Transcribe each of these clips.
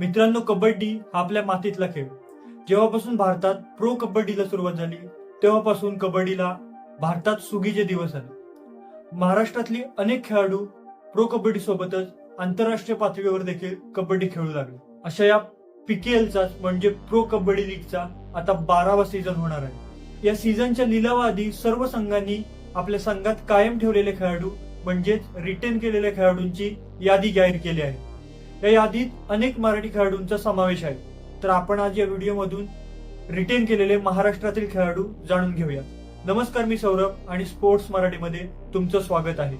मित्रांनो कबड्डी हा आपल्या मातीतला खेळ. जेव्हापासून भारतात प्रो कबड्डीला सुरुवात झाली तेव्हापासून कबड्डीला भारतात सुगीचे दिवस आले. महाराष्ट्रातली अनेक खेळाडू प्रो कबड्डी सोबतच आंतरराष्ट्रीय पातळीवर देखील कबड्डी खेळू लागले. अशा या पीकेएलचा म्हणजे प्रो कबड्डी लीगचा आता बारावा सीझन होणार आहे. या सीझनच्या लिलावाआधी सर्व संघांनी आपल्या संघात कायम ठेवलेले खेळाडू म्हणजेच रिटेन केलेल्या खेळाडूंची यादी जाहीर केली आहे. या यादीत अनेक मराठी खेळाडूंचा समावेश आहे. तर आपण आज या व्हिडिओमधून रिटेन केलेले महाराष्ट्रातील खेळाडू जाणून घेऊया नमस्कार मी सौरभ आणि स्पोर्ट्स मराठीमध्ये तुमचं स्वागत आहे.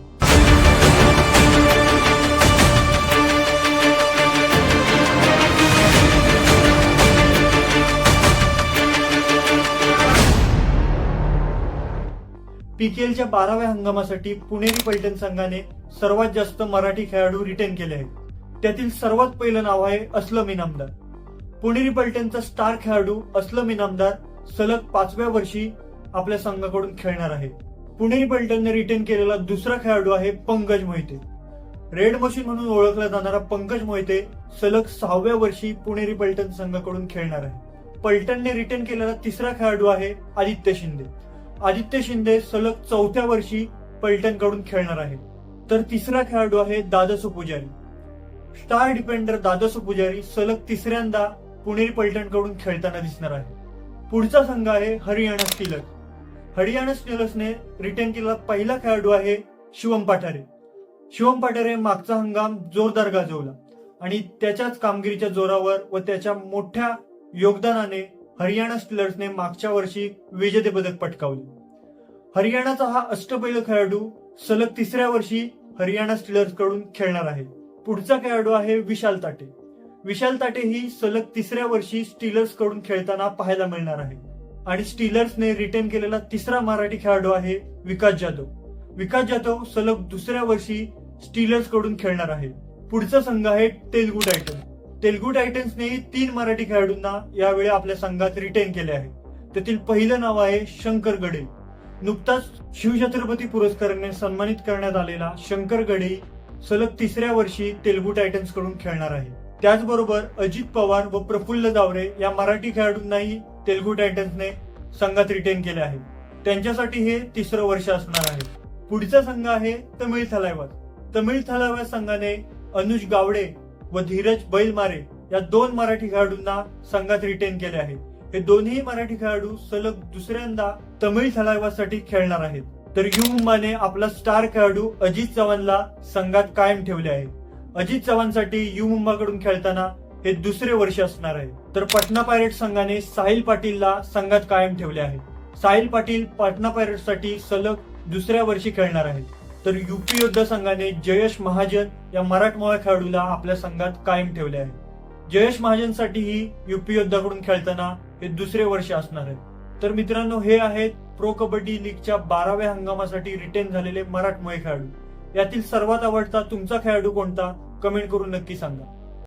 पीकेएलच्या बाराव्या हंगामासाठी पुणेरी पैठण संघाने सर्वात जास्त मराठी खेळाडू रिटेन केले आहेत. त्यातील सर्वात पहिलं नाव आहे असलम इनामदार. पुणेरी पलट्यांचा स्टार खेळाडू असलम इनामदार सलग पाचव्या वर्षी आपल्या संघाकडून खेळणार आहे. पुणेरी पलटणने रिटेन केलेला दुसरा खेळाडू आहे पंकज मोहिते. रेड मशीन म्हणून ओळखला जाणारा पंकज मोहिते सलग सहाव्या वर्षी पुणेरी पलटन संघाकडून खेळणार आहे. पलटनने रिटर्न केलेला तिसरा खेळाडू आहे आदित्य शिंदे. आदित्य शिंदे सलग चौथ्या वर्षी पलटनकडून खेळणार आहे. तर तिसरा खेळाडू आहे दादासू पुजारी. स्टार डिपेंडर दादासू पुजारी सलग तिसऱ्यांदा पुणेरी पलटणकडून खेळताना दिसणार आहे. पुढचा संघ आहे हरियाणा स्टीलर्स. हरियाणा स्टीलर्सने रिटर्न केलेला पहिला खेळाडू आहे शिवम पाठारे. शिवम पाठारे मागचा हंगाम जोरदार गाजवला आणि त्याच्याच कामगिरीच्या जोरावर व त्याच्या मोठ्या योगदानाने हरियाणा स्टीलर्सने मागच्या वर्षी विजेतेपदक पटकावले. हरियाणाचा हा अष्टपैल खेळाडू सलग तिसऱ्या वर्षी हरियाणा स्टीलर्सकडून खेळणार आहे. पुढचा खेळाडू आहे? विशाल ताटे. विशाल ताटे ही सलग तिसऱ्या वर्षी स्टीलर्सकडून खेळताना पाहायला मिळणार आहे. आणि स्टीलर्सने रिटेन केलेला तिसरा मराठी खेळाडू आहे विकास जाधव. विकास जाधव सलग दुसऱ्या वर्षी स्टीलर्सकडून खेळणार आहे. पुढचा संघ आहे तेलगू टायटन तेलगू टायटन्सने तीन मराठी खेळाडूंना यावेळी आपल्या संघात रिटेन केले आहे. त्यातील पहिलं नाव आहे शंकर गडे. नुकताच शिवछत्रपती पुरस्काराने सन्मानित करण्यात आलेला शंकर गडे सलग तिसऱ्या वर्षी तेलगू टायटन्सकडून खेळणार आहे. त्याचबरोबर अजित पवार व प्रफुल्ल जावरे या मराठी खेळाडूंनाही तेलगू टायटन्सने संघात रिटेन केले आहे. त्यांच्यासाठी हे तिसरं वर्ष असणार आहे. पुढचा संघ आहे तमिळ थलायवास तमिळ थलायवास संघाने अनुज गावडे व धीरज बैलमारे या दोन मराठी खेळाडूंना संघात रिटेन केले आहे. हे दोन्ही मराठी खेळाडू सलग दुसऱ्यांदा तमिळ थलायवासाठी खेळणार आहेत. तर यू आपला स्टार खेळाडू अजित चव्हाणला संघात कायम ठेवले आहे. अजित चव्हाणसाठी यू मुंबाकडून खेळताना हे दुसरे वर्ष असणार आहे. तर पटना पायरेट संघाने साहिल पाटीलला संघात कायम ठेवले आहे. साहिल पाटील पटना पायरेटसाठी सलग दुसऱ्या वर्षी खेळणार आहे तर युपी योद्धा संघाने जयेश महाजन या मराठमोळ्या खेळाडूला आपल्या संघात कायम ठेवले आहे. जयेश महाजनसाठीही युपी योद्धाकडून खेळताना हे दुसरे वर्ष असणार आहे. तर मित्रांनो हे आहेत प्रो कबड्डी लीगच्या बाराव्या हंगामासाठी रिटेन झालेले मराठमोळे खेळाडू. यातील सर्वात आवडता तुमचा खेळाडू कोणता? कमेंट करून नक्की सांगा.